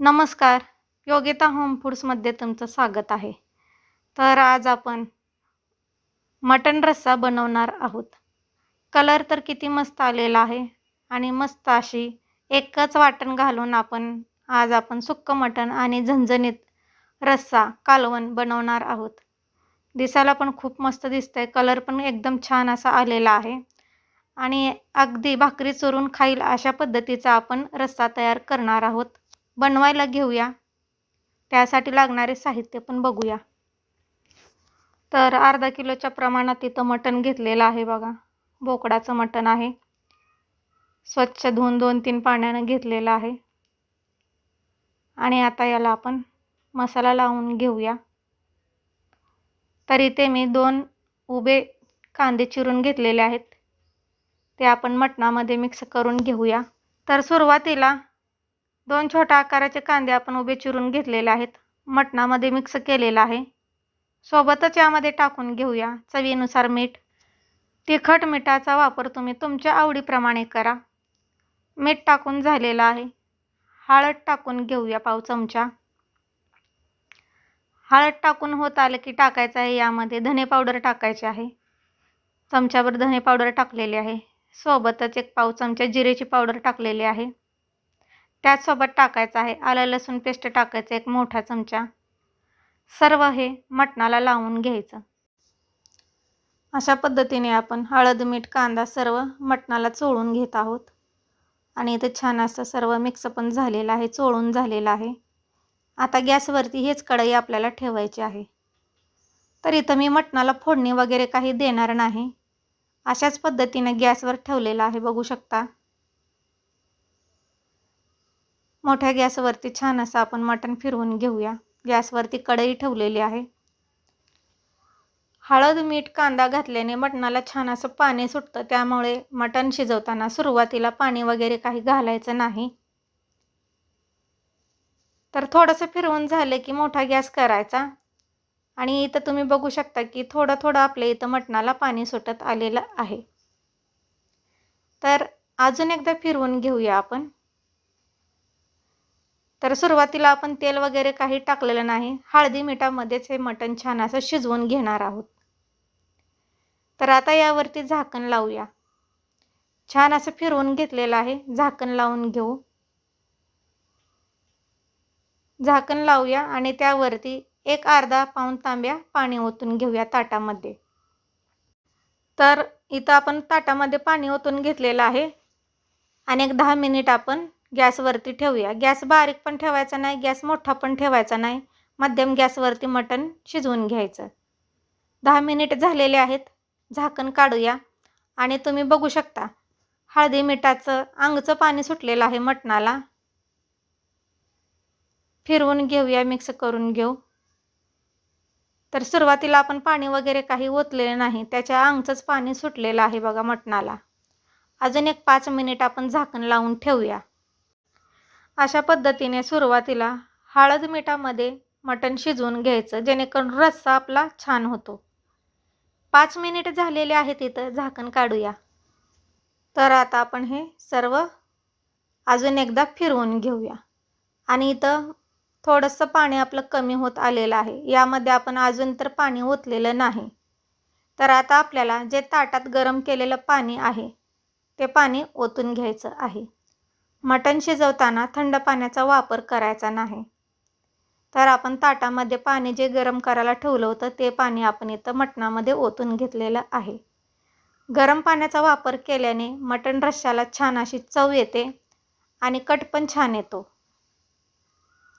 नमस्कार. योगिता होम फूड्समध्ये तुमचं स्वागत आहे. तर आज आपण मटण रस्सा बनवणार आहोत. कलर तर किती मस्त आलेला आहे आणि मस्त अशी एकच वाटण घालून आपण आज आपण सुक्क मटण आणि झणझणीत रस्सा कालवण बनवणार आहोत. दिसायला पण खूप मस्त दिसतंय. कलर पण एकदम छान असा आलेला आहे. आणि अगदी भाकरी चोरून खाईल अशा पद्धतीचा आपण रस्सा तयार करणार आहोत. बनवायला घेऊया. त्यासाठी लागणारे साहित्य पण बघूया. तर अर्धा किलोच्या प्रमाणात इथं मटण घेतलेलं आहे बघा. बोकडाचं मटण आहे. स्वच्छ धुवून दोन तीन पाण्यानं घेतलेलं आहे. आणि आता याला आपण मसाला लावून घेऊया. तर इथे मी दोन उभे कांदे चिरून घेतलेले आहेत. ते आपण मटणामध्ये मिक्स करून घेऊया. तर सुरुवातीला दोन छोट्या आकाराचे कांदे आपण उभे चिरून घेतलेले आहेत. मटणामध्ये मिक्स केलेलं आहे. सोबतच यामध्ये टाकून घेऊया चवीनुसार मीठ. तिखट मिठाचा वापर तुम्ही तुमच्या आवडीप्रमाणे करा. मीठ टाकून झालेलं आहे. हळद टाकून घेऊया पाव चमचा. हळद टाकून होत आलं की टाकायचं आहे. यामध्ये धने पावडर टाकायचे आहे. चमच्यावर धने पावडर टाकलेली आहे. सोबतच एक पाव चमचा जिरेची पावडर टाकलेली आहे. त्याचसोबत टाकायचं आहे. आलं लसूण पेस्ट टाकायचं एक मोठा चमचा. सर्व हे मटणाला लावून घ्यायचं. अशा पद्धतीने आपण हळद मीठ कांदा सर्व मटणाला चोळून घेत आहोत. आणि इथं छान असं सर्व मिक्स पण झालेलं आहे चोळून झालेलं आहे. आता गॅसवरती हेच कढई आपल्याला ठेवायची आहे. तर इथं मी मटणाला फोडणी वगैरे काही देणार नाही. अशाच पद्धतीने गॅसवर ठेवलेलं आहे बघू शकता. मोठ्या गॅसवरती छान असं आपण मटण फिरवून घेऊया. गॅसवरती कढई ठेवलेली आहे. हळद मीठ कांदा घातल्याने मटणाला छान असं पाणी सुटतं. त्यामुळे मटण शिजवताना सुरुवातीला पाणी वगैरे काही घालायचं नाही. तर थोडंसं फिरवून झालं की मोठा गॅस करायचा. आणि इथं तुम्ही बघू शकता की थोडं थोडं आपल्या इथं मटणाला पाणी सुटत आलेलं आहे. तर अजून एकदा फिरवून घेऊया आपण. तर सुरुवातीला आपण तेल वगैरे काही टाकलेलं नाही. हळदी मिठामध्येच हे मटण छान असं शिजवून घेणार आहोत. तर आता यावरती झाकण लावूया. छान असं फिरवून घेतलेलं आहे. झाकण लावून घेऊ. झाकण लावूया आणि त्यावरती एक अर्धा पाऊण तांब्या पाणी ओतून घेऊया ताटामध्ये. तर इथं आपण ताटामध्ये पाणी ओतून घेतलेलं आहे. आणि एक दहा मिनिट आपण गॅसवरती ठेवूया. गॅस बारीक पण ठेवायचा नाही गॅस मोठा पण ठेवायचा नाही. मध्यम गॅसवरती मटण शिजवून घ्यायचं. दहा मिनिट झालेले आहेत. झाकण काढूया. आणि तुम्ही बघू शकता हळदी मिठाचं अंगचं पाणी सुटलेलं आहे मटणाला. फिरवून घेऊया मिक्स करून घेऊ. तर सुरुवातीला आपण पाणी वगैरे काही ओतलेलं नाही. त्याच्या अंगचंच पाणी सुटलेलं आहे बघा मटणाला. अजून एक पाच मिनिट आपण झाकण लावून ठेवूया. अशा पद्धतीने सुरुवातीला हळद मिठामध्ये मटण शिजवून घ्यायचं जेणेकरून रस्सा आपला छान होतो. पाच मिनिट झालेले आहेत इथं झाकण काढूया. तर आता आपण हे सर्व अजून एकदा फिरवून घेऊया. आणि इथं थोडंसं पाणी आपलं कमी होत आलेलं आहे. यामध्ये आपण अजून तर पाणी ओतलेलं नाही. तर आता आपल्याला जे ताटात गरम केलेलं पाणी आहे ते पाणी ओतून घ्यायचं आहे. मटण शिजवताना थंड पाण्याचा वापर करायचा नाही. तर आपण ताटामध्ये पाणी जे गरम करायला ठेवलं होतं ते पाणी आपण इथं मटणामध्ये ओतून घेतलेलं आहे. गरम पाण्याचा वापर केल्याने मटण रश्श्याला छान अशी चव येते आणि कट पण छान येतो.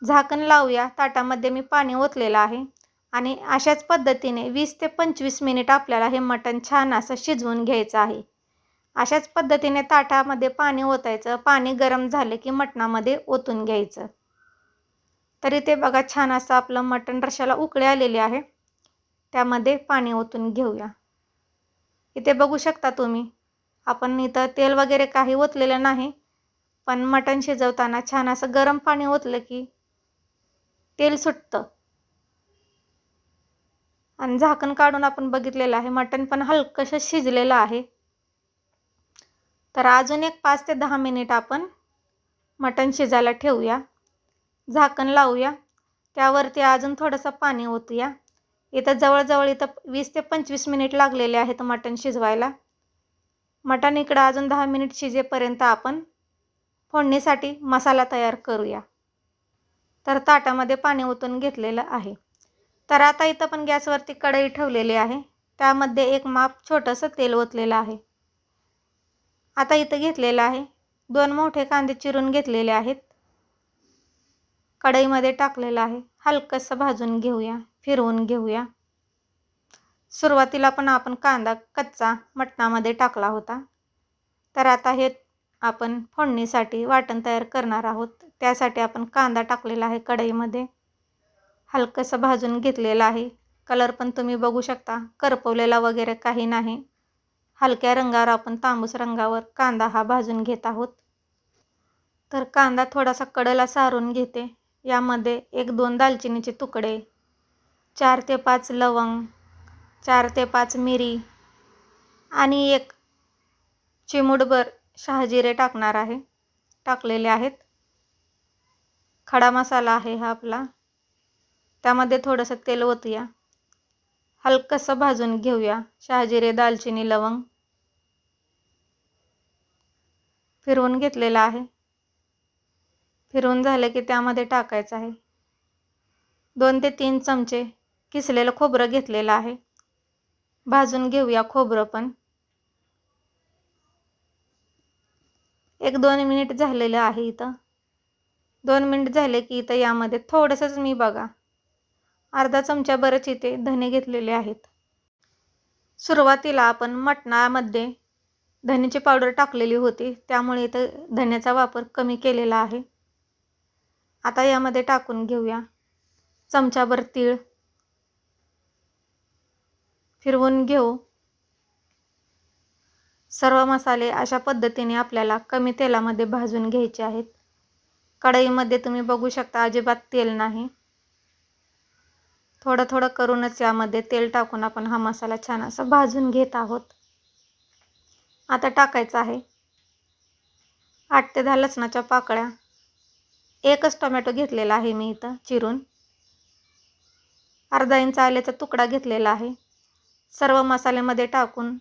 झाकण लावूया ताटामध्ये मी पाणी ओतलेलं आहे आणि अशाच पद्धतीने वीस ते पंचवीस मिनिट आपल्याला हे मटण छान असं शिजवून घ्यायचं आहे. अशाच पद्धतीने ताटामध्ये पाणी ओतायचं. पाणी गरम झालं की मटणामध्ये ओतून घ्यायचं. तरी ते बघा छान असं आपलं मटण रशाला उकळे आलेले आहे. त्यामध्ये पाणी ओतून घेऊया. इथे बघू शकता तुम्ही आपण इथं तेल वगैरे काही ओतलेलं नाही पण मटण शिजवताना छान असं गरम पाणी ओतलं की तेल सुटतं. आणि झाकण काढून आपण बघितलेलं आहे मटण पण हलकंसं शिजलेलं आहे. तर अजून एक पाच ते दहा मिनिट आपण मटण शिजायला ठेवूया. झाकण लावूया. त्यावरती अजून थोडंसं पाणी ओतूया. इथं जवळजवळ इथं वीस ते पंचवीस मिनिट लागलेले आहेत मटण शिजवायला. मटण इकडं अजून दहा मिनिट शिजेपर्यंत आपण फोडणीसाठी मसाला तयार करूया. तर ताटामध्ये पाणी ओतून घेतलेलं आहे. तर आता इथं पण गॅसवरती कढई ठेवलेली आहे. त्यामध्ये एक माप छोटंसं तेल ओतलेलं आहे. आता इथं घेतलेलं आहे. दोन मोठे कांदे चिरून घेतलेले आहेत. कढईमध्ये टाकलेलं आहे. हलकंसं भाजून घेऊया फिरवून घेऊया. सुरुवातीला पण आपण कांदा कच्चा मटणामध्ये टाकला होता. तर आता हे आपण फोडणीसाठी वाटण तयार करणार आहोत. त्यासाठी आपण कांदा टाकलेला आहे कढईमध्ये. हलकंसं भाजून घेतलेलं आहे. कलर पण तुम्ही बघू शकता. करपवलेला वगैरे काही नाही. हलक्या रंगावर आपण तांबूस रंगावर कांदा हा भाजून घेत आहोत. तर कांदा थोडासा कडला सारून घेते. यामध्ये एक दोन दालचिनीचे तुकडे चार ते पाच लवंग चार ते पाच मिरी आणि एक चिमूटभर शहाजिरे टाकणार आहे. टाकलेले आहेत. खडा मसाला आहे हा आपला. त्यामध्ये थोडंसं तेल ओतूया. हलकंसं भाजून घेऊया शहाजिरे दालचिनी लवंग. फिरवून घेतलेला आहे. फिरवून झालं की त्यामध्ये टाकायचं आहे. दोन ते तीन चमचे किसलेलं खोबरं घेतलेलं आहे. भाजून घेऊया खोबरं पण. एक दोन मिनिट झालेलं आहे इथं. दोन मिनिट झाले की इथं यामध्ये थोडंसंच मी बघा. अर्धा चमचा बरंच इथे धने घेतलेले आहेत. सुरुवातीला आपण मटणामध्ये धन्याची पावडर टाकलेली होती. त्यामुळे इथं धन्याचा वापर कमी केलेला आहे. आता यामध्ये टाकून घेऊया. चमचाभर तीळ फिरवून घेऊ. सर्व मसाले अशा पद्धतीने आपल्याला कमी तेलामध्ये भाजून घ्यायचे आहेत. कढईमध्ये तुम्ही बघू शकता अजिबात तेल नाही. थोडं थोडं करूनच यामध्ये तेल टाकून आपण हा मसाला छान असा भाजून घेत आहोत. आता टाकायचं आहे. आठ ते दहा लसणाच्या पाकळ्या. एकच टोमॅटो घेतलेला आहे मी इथं चिरून. अर्धा इंच आल्याचा तुकडा घेतलेला आहे. सर्व मसाल्यामध्ये टाकून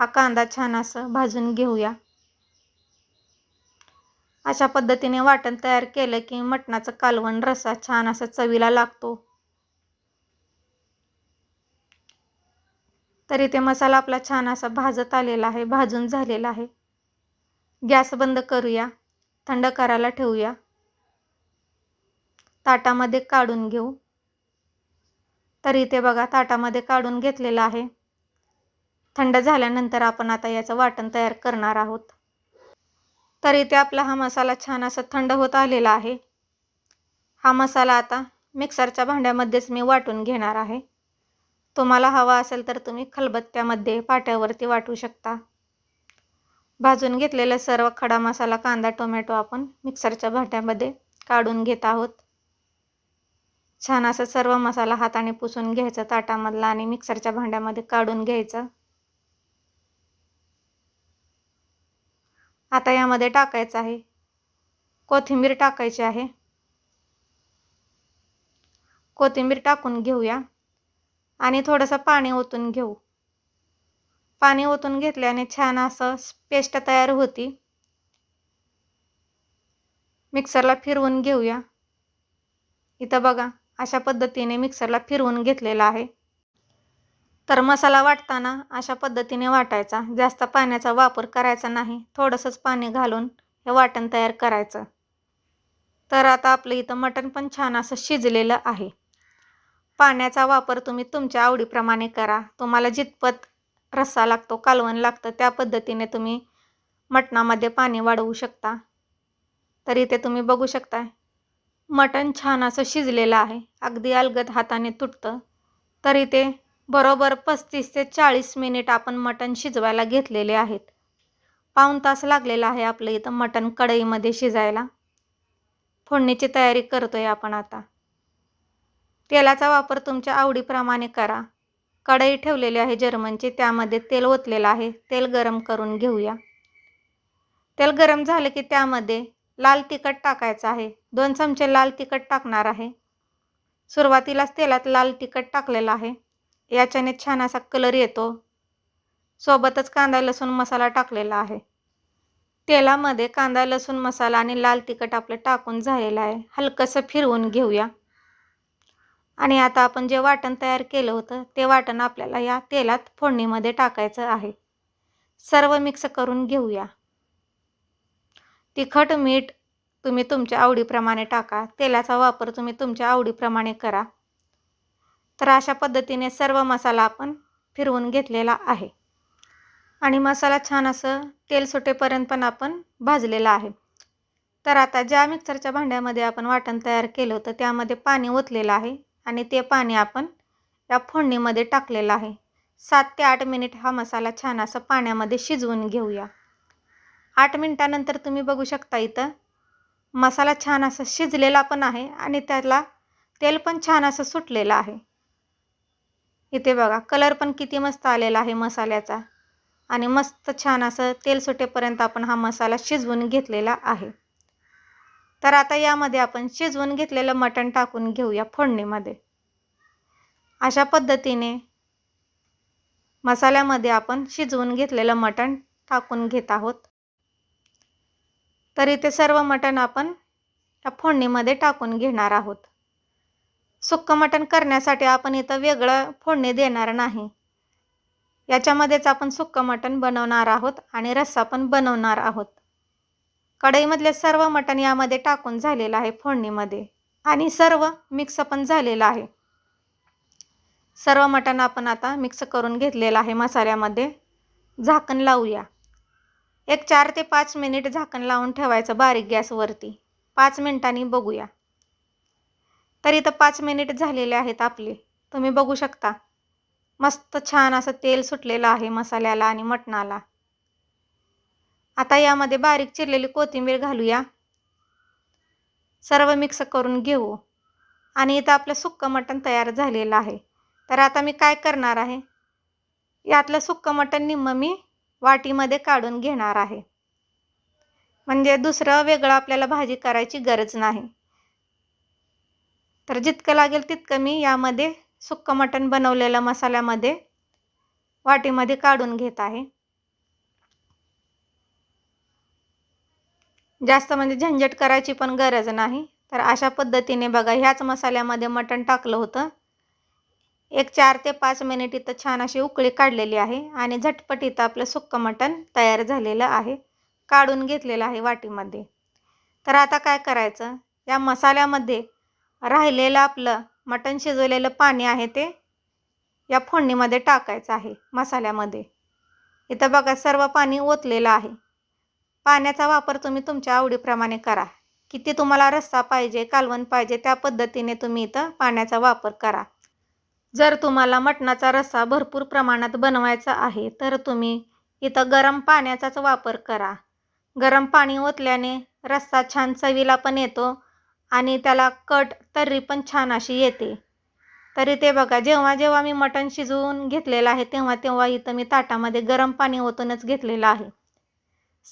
हा कांदा छान असं भाजून घेऊया. अशा पद्धतीने वाटण तयार केलं की मटणाचं कालवण रसा छान असं चवीला लागतो. तरी ते मसाला आपला छान असा भाजत आलेला आहे भाजून झालेला आहे. गॅस बंद करूया थंड करायला ठेवूया. ताटामध्ये काढून घेऊ. तर इथे बघा ताटामध्ये काढून घेतलेलं आहे. थंड झाल्यानंतर आपण आता याचं वाटण तयार करणार आहोत. तर इथे आपला हा मसाला छान असा थंड होत आलेला आहे. हा मसाला आता मिक्सरच्या भांड्यामध्येच मी वाटून घेणार आहे. तुम्हाला हवा असेल तर तुम्ही खलबत्त्यामध्ये पाट्यावरती वाटू शकता. भाजून घेतलेला सर्व खडा मसाला कांदा टोमॅटो आपण मिक्सरच्या भांड्यामध्ये काढून घेत आहोत. छान असा सर्व मसाला हाताने पुसून घ्यायचा ताटामधला आणि मिक्सरच्या भांड्यामध्ये काढून घ्यायचं. आता यामध्ये टाकायचं आहे. कोथिंबीर टाकायची आहे. कोथिंबीर टाकून घेऊया. आणि थोडंसं पाणी ओतून घेऊ. पाणी ओतून घेतल्याने छान असं पेस्ट तयार होती. मिक्सरला फिरवून घेऊया. इथं बघा अशा पद्धतीने मिक्सरला फिरवून घेतलेला आहे. तर मसाला वाटताना अशा पद्धतीने वाटायचा. जास्त पाण्याचा वापर करायचा नाही. थोडंसंच पाणी घालून हे वाटण तयार करायचं. तर आता आपलं इथं मटण पण छान असं शिजलेलं आहे. पाण्याचा वापर तुम्ही तुमच्या आवडीप्रमाणे करा. तुम्हाला जितपत रस्सा लागतो कालवण लागतं त्या पद्धतीने तुम्ही मटणामध्ये पाणी वाढवू शकता. तर इथे तुम्ही बघू शकता मटण छान असं शिजलेलं आहे. अगदी अलगद हाताने तुटतं. तर इथे बरोबर पस्तीस ते चाळीस मिनिट आपण मटण शिजवायला घेतलेले आहेत. पाऊण तास लागलेला आहे आपलं इथं मटण कढईमध्ये शिजायला. फोडणीची तयारी करतोय आपण आता. तेलाचा वापर तुमच्या आवडीप्रमाणे करा. कढई ठेवलेली आहे जर्मनची त्यामध्ये तेल ओतलेलं आहे. तेल गरम करून घेऊया. तेल गरम झालं की त्यामध्ये लाल तिखट टाकायचं आहे. दोन चमचे लाल तिखट टाकणार आहे. सुरुवातीलाच तेलात लाल तिखट टाकलेलं आहे. याच्याने छान असा कलर येतो. सोबतच कांदा लसूण मसाला टाकलेला आहे. तेलामध्ये कांदा लसूण मसाला आणि लाल तिखट आपलं टाकून झालेलं आहे. हलकंसं फिरवून घेऊया. आणि आता आपण जे वाटण तयार केलं होतं ते वाटण आपल्याला या तेलात फोडणीमध्ये टाकायचं आहे. सर्व मिक्स करून घेऊया. तिखट मीठ तुम्ही तुमच्या आवडीप्रमाणे टाका. तेलाचा वापर तुम्ही तुमच्या आवडीप्रमाणे करा. तर अशा पद्धतीने सर्व मसाला आपण फिरवून घेतलेला आहे. आणि मसाला छान असं तेल सुटेपर्यंत पण आपण भाजलेला आहे. तर आता ज्या मिक्सरच्या भांड्यामध्ये आपण वाटण तयार केलं होतं त्यामध्ये पाणी ओतलेलं आहे. आणि ते पाणी आपण या फोडणीमध्ये टाकलेलं आहे. सात ते आठ मिनिट हा मसाला छान असा पाण्यामध्ये शिजवून घेऊया. आठ मिनटानंतर तुम्ही बघू शकता इथं मसाला छान असा शिजलेला पण आहे आणि त्याला तेल पण छान असं सुटलेलं आहे. इथे बघा कलर पण किती मस्त आलेला आहे मसाल्याचा आणि मस्त छान असं तेल सुटेपर्यंत आपण हा मसाला शिजवून घेतलेला आहे. तर आता यामध्ये आपण शिजवून घेतलेलं मटण टाकून घेऊया फोडणीमध्ये. अशा पद्धतीने मसाल्यामध्ये आपण शिजवून घेतलेलं मटण टाकून घेत आहोत. तर इथे सर्व मटण आपण या फोडणीमध्ये टाकून घेणार आहोत. सुक्कं मटण करण्यासाठी आपण इथं वेगळं फोडणी देणार नाही. याच्यामध्येच आपण सुक्कं मटण बनवणार आहोत आणि रस्सा पण बनवणार आहोत. कढईमधले सर्व मटण यामध्ये टाकून झालेलं आहे फोडणीमध्ये. आणि सर्व मिक्स पण झालेलं आहे. सर्व मटण आपण आता मिक्स करून घेतलेलं आहे मसाल्यामध्ये. झाकण लावूया. एक चार ते पाच मिनिट झाकण लावून ठेवायचं बारीक गॅसवरती. पाच मिनिटांनी बघूया. तर इथं पाच मिनिट झालेले आहेत आपले. तुम्ही बघू शकता. मस्त छान असं तेल सुटलेलं आहे मसाल्याला आणि मटणाला. आता यामध्ये बारीक चिरलेली कोथिंबीर घालूया. सर्व मिक्स करून घेऊ. आणि इथं आपलं सुक्कं मटण तयार झालेलं आहे. तर आता मी काय करणार आहे? यातलं सुक्कं मटण निम्म मी वाटीमध्ये काढून घेणार आहे. म्हणजे दुसरं वेगळं आपल्याला भाजी करायची गरज नाही. तर जितकं लागेल तितकं मी यामध्ये सुक्कं मटण बनवलेलं मसाल्यामध्ये वाटीमध्ये काढून घेत आहे. जास्त म्हणजे झंझट करायची पण गरज नाही. तर अशा पद्धतीने बघा ह्याच मसाल्यामध्ये मटण टाकलं होतं. एक चार ते पाच मिनिट इथं छान अशी उकळी काढलेली आहे आणि झटपट इथं आपलं सुक्कं मटण तयार झालेलं आहे. काढून घेतलेलं आहे वाटीमध्ये. तर आता काय करायचं? या मसाल्यामध्ये राहिलेलं आपलं मटण शिजवलेलं पाणी आहे ते या फोडणीमध्ये टाकायचं आहे मसाल्यामध्ये. इथं बघा सर्व पाणी ओतलेलं आहे. पाण्याचा वापर तुम्ही तुमच्या आवडीप्रमाणे करा. किती तुम्हाला रस्सा पाहिजे कालवण पाहिजे त्या पद्धतीने तुम्ही इथं पाण्याचा वापर करा. जर तुम्हाला मटणाचा रस्सा भरपूर प्रमाणात बनवायचा आहे तर तुम्ही इथं गरम पाण्याचाच वापर करा. गरम पाणी ओतल्याने रस्सा छान चवीला पण येतो आणि त्याला कट तर्री पण छान अशी येते. तरी ते बघा जेव्हा जेव्हा मी मटण शिजवून घेतलेलं आहे तेव्हा तेव्हा इथं मी ताटामध्ये गरम पाणी ओतूनच घेतलेलं आहे.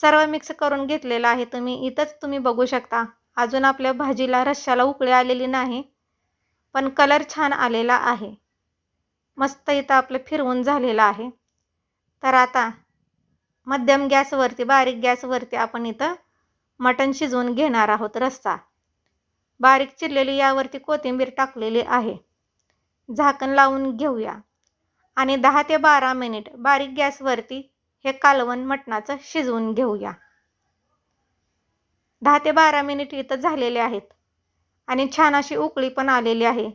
सर्व मिक्स करून घेतलेलं आहे. तुम्ही इथंच तुम्ही बघू शकता. अजून आपल्या भाजीला रश्श्याला उकळी आलेली नाही पण कलर छान आलेला आहे. मस्त इथं आपलं फिरवून झालेलं आहे. तर आता मध्यम गॅसवरती बारीक गॅसवरती आपण इथं मटण शिजवून घेणार आहोत रस्सा. बारीक चिरलेली यावरती कोथिंबीर टाकलेली आहे. झाकण लावून घेऊया. आणि दहा ते बारा मिनिट बारीक गॅसवरती हे कालवण मटणाचं शिजवून घेऊया. दहा ते बारा मिनिट इथं झालेले आहेत. आणि छान अशी उकळी पण आलेली आहे.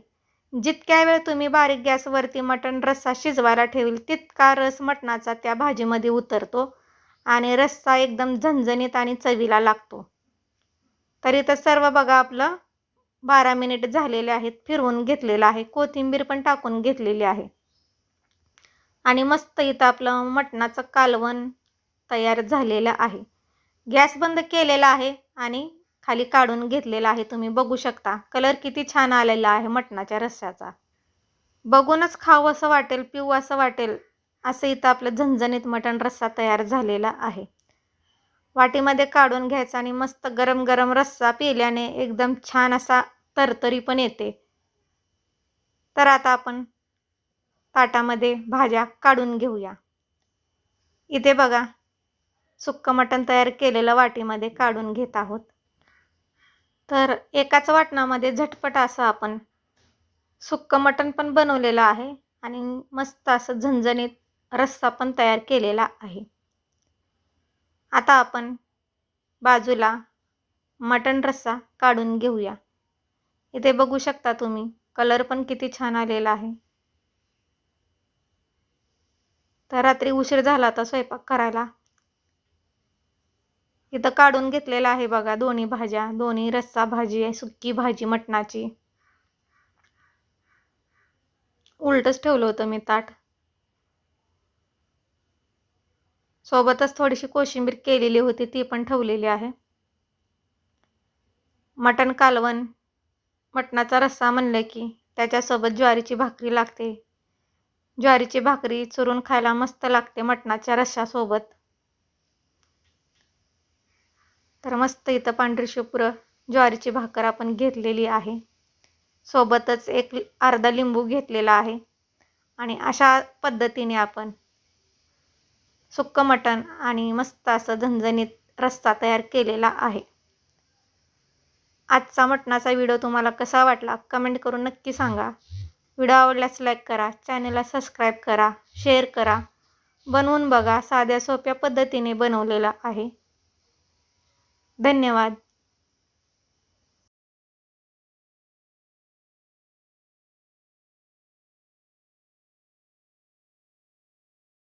जितक्या वेळ तुम्ही बारीक गॅसवरती मटण रस्सा शिजवायला ठेवील तितका रस मटणाचा त्या भाजीमध्ये उतरतो आणि रस्सा एकदम झणझणीत आणि चवीला लागतो. तर इथं सर्व बघा आपलं बारा मिनिट झालेले आहेत फिरवून घेतलेलं आहे. कोथिंबीर पण टाकून घेतलेली आहे. आणि मस्त इथं आपलं मटणाचं कालवण तयार झालेलं आहे. गॅस बंद केलेला आहे आणि खाली काढून घेतलेला आहे. तुम्ही बघू शकता. कलर किती छान आलेला आहे मटणाच्या रस्स्याचा बघूनच खावं असं वाटेल पिऊ असं वाटेल असं इथं आपलं झणझणीत मटण रस्सा तयार झालेला आहे. वाटीमध्ये काढून घ्यायचा आणि मस्त गरम गरम रस्सा पिल्याने एकदम छान असा तरतरी पण येते. तर आता आपण ताटामध्ये भाज्या काढून घेऊया. इथे बघा सुक्क मटण तयार केलेलं वाटीमध्ये काढून घेत आहोत. तर एकाच वाटणामध्ये झटपट असं आपण सुक्क मटण पण बनवलेलं आहे आणि मस्त असं झणझणीत रस्सा पण तयार केलेला आहे. आता आपण बाजूला मटण रस्सा काढून घेऊया. इथे बघू शकता तुम्ही कलर पण किती छान आलेला आहे. तर रात्री उशीर झाला आता स्वयंपाक करायला. इथं काढून घेतलेला आहे बघा दोन्ही भाज्या. दोन्ही रस्सा भाजी आहे सुक्की भाजी मटणाची. उलटच ठेवलं होतं मी ताट. सोबतच थोडीशी कोशिंबीर केलेली होती ती पण ठेवलेली आहे. मटण कालवण. मटणाचा रस्सा म्हणलं की त्याच्यासोबत ज्वारीची भाकरी लागते. ज्वारीची भाकरी चुरून खायला मस्त लागते मटणाच्या रश्शासोबत तर मस्त इथं पांढरी शुभ्र ज्वारीची भाकर आपण घेतलेली आहे. सोबतच एक अर्धा लिंबू घेतलेला आहे. आणि अशा पद्धतीने आपण सुक्कं मटण आणि मस्त असं झणझणीत रस्सा तयार केलेला आहे. आजचा मटणाचा व्हिडिओ तुम्हाला कसा वाटला कमेंट करून नक्की सांगा. व्हिडिओ आवडल्यास लाईक करा चॅनलला सबस्क्राईब करा शेअर करा. बनवून बघा साध्या सोप्या पद्धतीने बनवलेला आहे. धन्यवाद.